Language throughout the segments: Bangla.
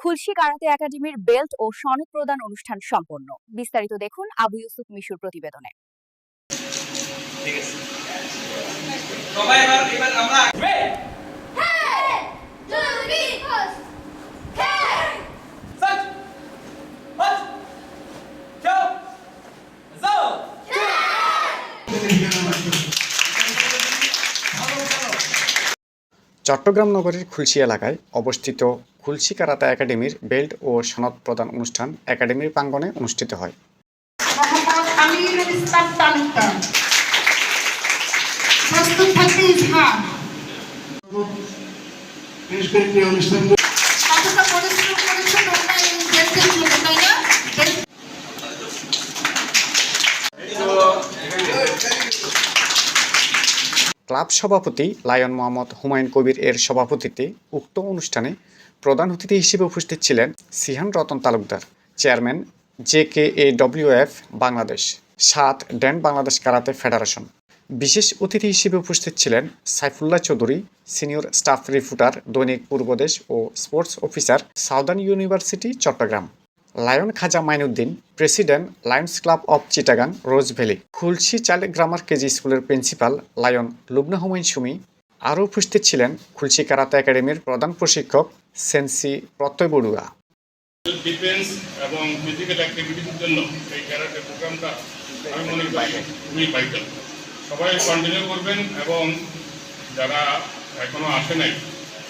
খুলশি কারাতে একাডেমির বেল্ট ও সনদ প্রদান অনুষ্ঠান সম্পন্ন। বিস্তারিত দেখুন আবু ইউসুফ মিশুর প্রতিবেদনে। চট্টগ্রাম নগরের খুলশি এলাকায় অবস্থিত খুলশি কারাতা একাডেমির বেল্ট ও সনদ প্রদান অনুষ্ঠান একাডেমির প্রাঙ্গণে অনুষ্ঠিত হয়। ক্লাব সভাপতি লায়ন মোহাম্মদ হুমায়ুন কবির এর সভাপতিত্বে উক্ত অনুষ্ঠানে প্রধান অতিথি হিসেবে উপস্থিত ছিলেন Shihan Ratan Talukdar, chairman J K A WF Bangladesh, সাত ড্যান বাংলাদেশ কারাতে ফেডারেশন। বিশেষ অতিথি হিসেবে উপস্থিত ছিলেন Saifullah Chowdhury, senior staff reporter দৈনিক পূর্বদেশ ও sports officer, southern university, Chattogram. Lion Khaja Mainuddin president lions club of Chittagong, rose valley. Khulshi চালে গ্রামার কেজি স্কুলের প্রিন্সিপাল লায়ন লুবনা হুমায়ুন সুমি আরও উপস্থিত ছিলেন খুলশি কারাতে একাডেমির প্রধান প্রশিক্ষক সেন্সি প্রত্যয় বড়ুয়া। ডিফেন্স এবং ফিজিক্যাল অ্যাক্টিভিটির জন্য এই ক্যারাটে প্রোগ্রামটা আমি মনে করি খুবই ভাইটাল সবাই কন্টিনিউ করবেন এবং যারা এখনও আসে নাই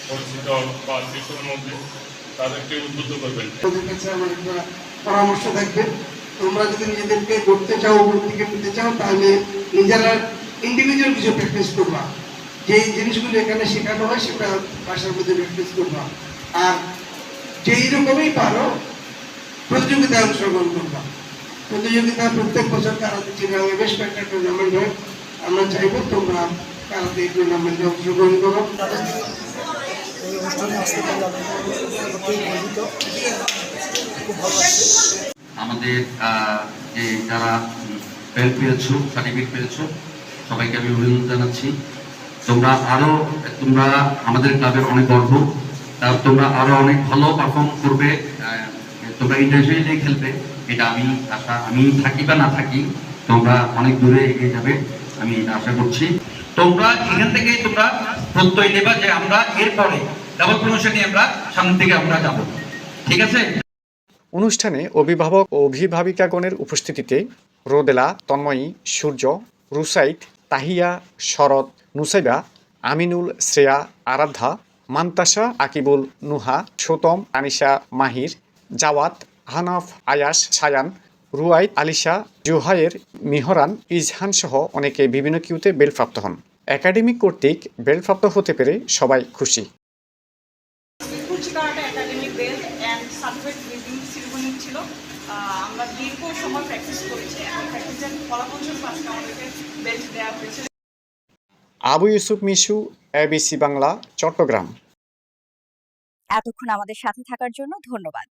পরিচিত বা শিশুর মধ্যে তাদেরকে উদ্বুদ্ধ করবেন। তাদের কাছে আমার একটা পরামর্শ থাকবে তোমরা যদি নিজেদেরকে করতে চাও উপর দিকে নিতে চাও তাহলে নিজেরা ইন্ডিভিজুয়াল কিছু প্র্যাকটিস করবা। যে জিনিসগুলো এখানে শেখানো হয় সেটা বাসার মধ্যে প্র্যাকটিস করবা। আর যেই রকমই পারো, প্রতিযোগিতায় অংশগ্রহণ করবা। প্রতিযোগিতা প্রত্যেক বছর কারাতে চিরাঙে বেশ কয়েকটা টুর্নামেন্ট হয়। আমরা চাইব তোমরা কারাতে এই টুর্নামেন্টে অংশগ্রহণ করো। আমাদের যে যারা বেল্ট পেয়েছ সার্টিফিকেট পেয়েছ, সবাইকে আমি অভিনন্দন জানাচ্ছি। তোমরা আরও, তোমরা আমাদের ক্লাবের অনেক গর্ব। তোমরা আরও অনেক ভালো পারফর্ম করবে তোমরা ইন্টারন্যাশনালি খেলবে, এটা আমি আশা, আমি থাকি বা না থাকি, তোমরা অনেক দূরে এগিয়ে যাবে, আমি আশা করছি। তোমরা এখান থেকে তোমরা প্রত্যয় নেবা যে আমরা এরপরে ডাবল প্রমোশনে আমরা সামনে থেকে আমরা যাব। ঠিক আছে? অনুষ্ঠানে অভিভাবক ও অভিভাবিকাগণের উপস্থিতিতে রোদেলা, তন্ময়ী, সূর্য, রুসাইট, তাহিয়া, শরৎ নুসাইবা আমিনুল, শ্রেয়া, আরাধ্যা, মান্তাসা, আকিবুল, নুহা সৌতম আনিশা, মাহির, জাওয়াত, হানাফ, আয়াস, সায়ান রুয়াইদ আলিশা জুহাইয়ের মিহরান, ইজহান সহ অনেকে বিভিন্ন কিউতে বেলপ্রাপ্ত হন। একাডেমি কর্তৃক বেলপ্রাপ্ত হতে পেরে সবাই খুশি। আমরা দীর্ঘ সময় প্র্যাকটিস করেছি। এবং প্র্যাকটিসের ফলাফল আমাদেরকে বেল্ট দেওয়া হয়েছে আবু ইউসুফ মিশু এবিসি বাংলা চট্টগ্রাম। এতক্ষণ আমাদের সাথে থাকার জন্য ধন্যবাদ।